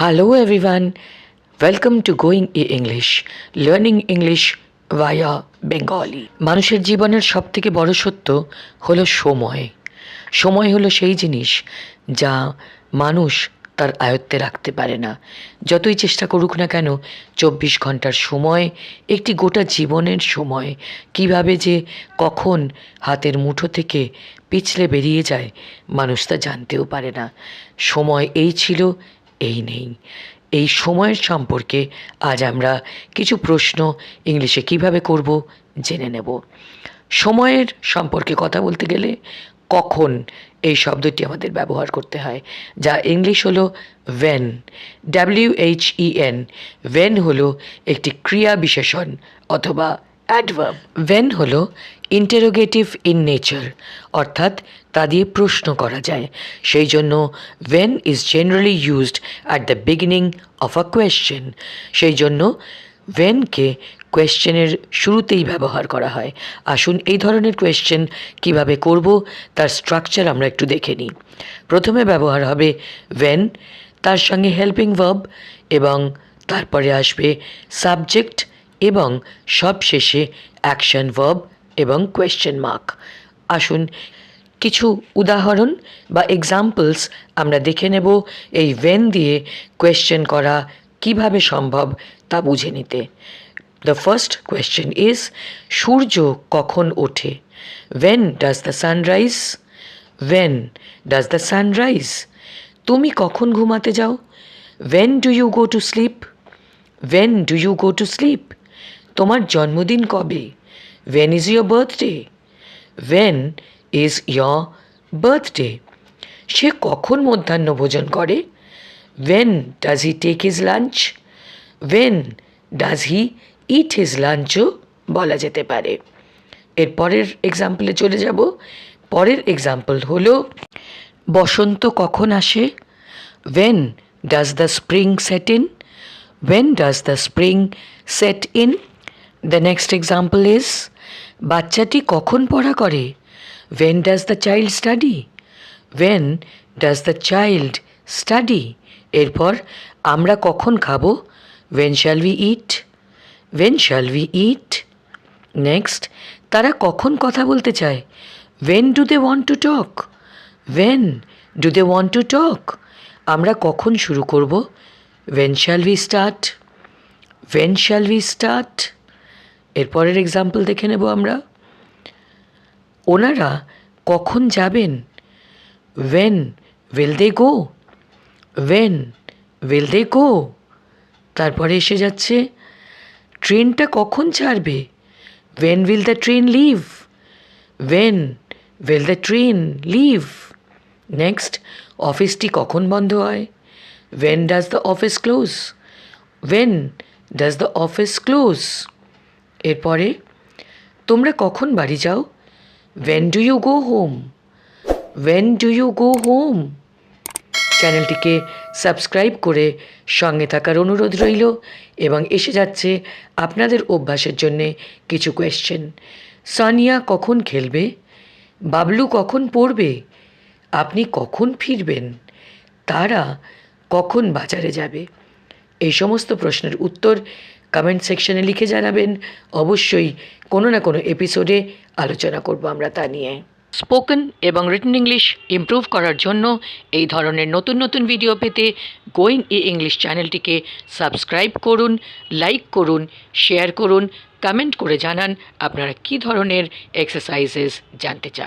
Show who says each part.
Speaker 1: Hello everyone, welcome to Going E English, learning English via Bengali. মানুষের জীবনের সবথেকে বড় সত্য হলো সময়। সময় হলো সেই জিনিস যা মানুষ তার আয়ত্তে রাখতে পারে না। যতই চেষ্টা করুক না কেন চব্বিশ ঘণ্টার সময় একটি গোটা জীবনের সময় কীভাবে যে কখন হাতের মুঠো থেকে পিছলে বেরিয়ে যায় মানুষ তা জানতেও পারে না। সময় এই ছিল এই নেই। এই সময়ের সম্পর্কে আজ আমরা কিছু প্রশ্ন ইংলিশে কীভাবে করব জেনে নেব। সময়ের সম্পর্কে কথা বলতে গেলে কখন এই শব্দটি আমাদের ব্যবহার করতে হয়, যা ইংলিশ হলো when W H E N when হলো একটি ক্রিয়া বিশেষণ অথবা অ্যাডভার্ব ভেন হলো ইন্টারোগেটিভ ইন নেচার অর্থাৎ তা দিয়ে প্রশ্ন করা যায়। সেই জন্য when is generally used at the beginning of a question সেই জন্য ভেনকে কোয়েশ্চেনের শুরুতেই ব্যবহার করা হয়। আসুন এই ধরনের কোয়েশ্চেন কীভাবে করব, তার স্ট্রাকচার আমরা একটু দেখে নিই। প্রথমে ব্যবহার হবে ভেন তার সঙ্গে হেল্পিং ভার্ব এবং তারপরে আসবে সাবজেক্ট এবং সবশেষে অ্যাকশন ভার্ব এবং কোয়েশ্চেন মার্ক আসুন, কিছু উদাহরণ বা এক্সাম্পলস আমরা দেখে নেব এই ভেন দিয়ে কোয়েশ্চেন করা কীভাবে সম্ভব তা বুঝে নিতে। দ্য ফার্স্ট কোয়েশ্চেন ইজ সূর্য কখন ওঠে? When does the sunrise when does the sunrise তুমি কখন ঘুমাতে যাও? When do you go to sleep when do you go to sleep তোমার জন্মদিন কবে? When is your birthday when is your birthday সে কখন মধ্যাহ্ন ভোজন করে? When does he take his lunch when does he eat his লাঞ্চও বলা যেতে পারে। এর পরের এক্সাম্পলে চলে যাব। পরের এক্সাম্পল হলো, বসন্ত কখন আসে? When does the spring set in when does the spring set in the next example is বাচ্চাটি কখন পড়া করে? When does the child study when does the child study এরপর, আমরা কখন খাব? When shall we eat when shall we eat next তারা কখন কথা বলতে চায়? When do they want to talk when do they want to talk আমরা কখন শুরু করব? When shall we start when shall we start এরপরের এক্সাম্পল দেখে নেব আমরা। ওনারা কখন যাবেন? When will they go when will they go তারপরে এসে যাচ্ছে, ট্রেনটা কখন ছাড়বে? When will the train leave when will the train leave next অফিসটি কখন বন্ধ হয়? When does the office close when does the office close এরপরে, তোমরা কখন বাড়ি যাও? When do you go home when do you go home চ্যানেলটিকে সাবস্ক্রাইব করে সঙ্গে থাকার অনুরোধ রইল এবং এসে যাচ্ছে আপনাদের অভ্যাসের জন্যে কিছু কোয়েশ্চেন সানিয়া কখন খেলবে? বাবলু কখন পড়বে? আপনি কখন ফিরবেন? তারা কখন বাজারে যাবে? এই সমস্ত প্রশ্নের উত্তর কমেন্ট সেকশনে লিখে জানাবেন। অবশ্যই কোনো না কোনো এপিসোডে আলোচনা করব আমরা তা নিয়ে। স্পোকেন এবং রিটেন ইংলিশ ইমপ্রুভ করার জন্য এই ধরনের নতুন নতুন ভিডিও পেতে গোয়িং ই ইংলিশ চ্যানেলটিকে সাবস্ক্রাইব করুন লাইক করুন শেয়ার করুন কমেন্ট করে জানান আপনারা কী ধরনের এক্সারসাইজেস জানতে চান।